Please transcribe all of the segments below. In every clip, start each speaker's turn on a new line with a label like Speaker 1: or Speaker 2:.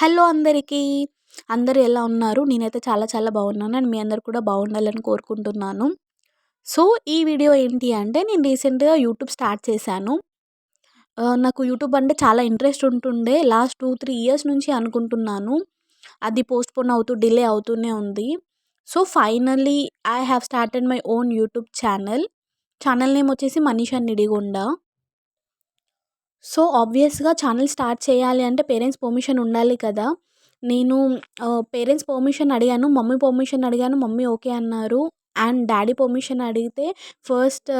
Speaker 1: Hello అందరికీ. అందరు ఎలా ఉన్నారు? నేనైతే చాలా చాలా బాగున్నాను. అండ్ మీ అందరు కూడా బాగుండాలని కోరుకుంటున్నాను. సో ఈ వీడియో ఏంటి అంటే నేను రీసెంట్గా యూట్యూబ్ స్టార్ట్ చేశాను. నాకు యూట్యూబ్ అంటే చాలా ఇంట్రెస్ట్ ఉంటుండే. లాస్ట్ టూ త్రీ ఇయర్స్ నుంచి అనుకుంటున్నాను. అది పోస్ట్పోన్ అవుతూ డిలే అవుతూనే ఉంది. So finally I have started my own YouTube channel. Channel name వచ్చేసి మనీషా నిడిగొండ. సో ఆబ్వియస్గా ఛానల్ స్టార్ట్ చేయాలి అంటే పేరెంట్స్ పర్మిషన్ ఉండాలి కదా. నేను పేరెంట్స్ పర్మిషన్ అడిగాను మమ్మీ పర్మిషన్ అడిగాను మమ్మీ ఓకే అన్నారు. అండ్ డాడీ పర్మిషన్ అడిగితే ఫస్ట్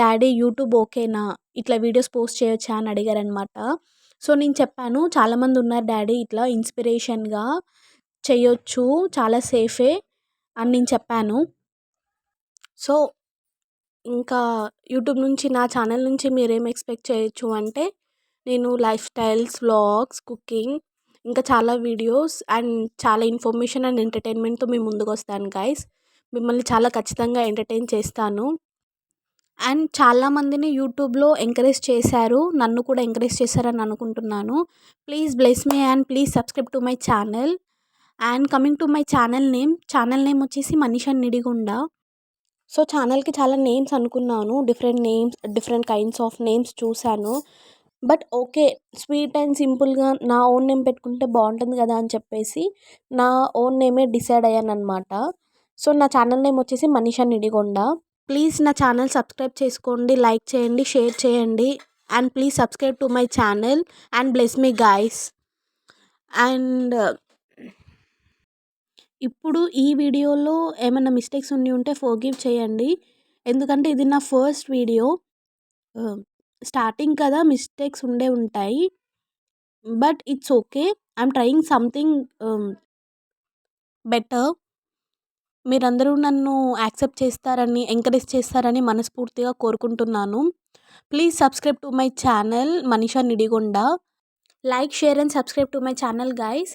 Speaker 1: డాడీ యూట్యూబ్ ఓకేనా? ఇట్లా వీడియోస్ పోస్ట్ చేయొచ్చా అని అడిగారనమాట సో నేను చెప్పాను చాలామంది ఉన్నారు డాడీ ఇట్లా ఇన్స్పిరేషన్గా చేయొచ్చు చాలా సేఫే అని నేను చెప్పాను. సో ఇంకా యూట్యూబ్ నుంచి నా ఛానల్ నుంచి మీరేం ఎక్స్పెక్ట్ చేయొచ్చు అంటే నేను లైఫ్ స్టైల్స్ వ్లాగ్స్ కుకింగ్ ఇంకా చాలా వీడియోస్ అండ్ చాలా ఇన్ఫర్మేషన్ అండ్ ఎంటర్టైన్మెంట్తో మీ ముందుకు వస్తాను గైస్. మిమ్మల్ని చాలా ఖచ్చితంగా ఎంటర్టైన్ చేస్తాను. అండ్ చాలామందిని యూట్యూబ్లో ఎంకరేజ్ చేశారు. నన్ను కూడా ఎంకరేజ్ చేశారని అనుకుంటున్నాను. Please bless me and please subscribe to my channel. And coming to my channel name. Channel name వచ్చేసి మనీషా నిడిగుండ. సో ఛానల్కి చాలా నేమ్స్ అనుకున్నాను. Different names different kinds of names చూశాను. బట్ ఓకే స్వీట్ అండ్ సింపుల్గా నా ఓన్ నేమ్ పెట్టుకుంటే బాగుంటుంది కదా అని చెప్పేసి నా ఓన్ నేమే డిసైడ్ అయ్యాను అనమాట సో నా ఛానల్ నేమ్ వచ్చేసి మనీషా నిడిగొండ. ప్లీజ్ నా ఛానల్ సబ్స్క్రైబ్ చేసుకోండి లైక్ చేయండి షేర్ చేయండి and please subscribe to my channel and bless me guys. And ఇప్పుడు ఈ వీడియోలో ఏమైనా మిస్టేక్స్ ఉండి ఉంటే ఫోర్గివ్ చేయండి. ఎందుకంటే ఇది నా ఫస్ట్ వీడియో. స్టార్టింగ్ కదా మిస్టేక్స్ ఉండే ఉంటాయి. But it's okay. I'm trying something better. మీరందరూ నన్ను యాక్సెప్ట్ చేస్తారని ఎంకరేజ్ చేస్తారని మనస్ఫూర్తిగా కోరుకుంటున్నాను. Please subscribe to my channel Manisha Nidigonda. Like share and subscribe to my channel guys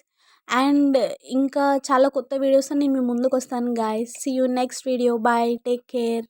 Speaker 1: and ఇంకా చాలా కొత్త వీడియోస్ నేను మీ ముందుకు వస్తాను guys see you next video bye take care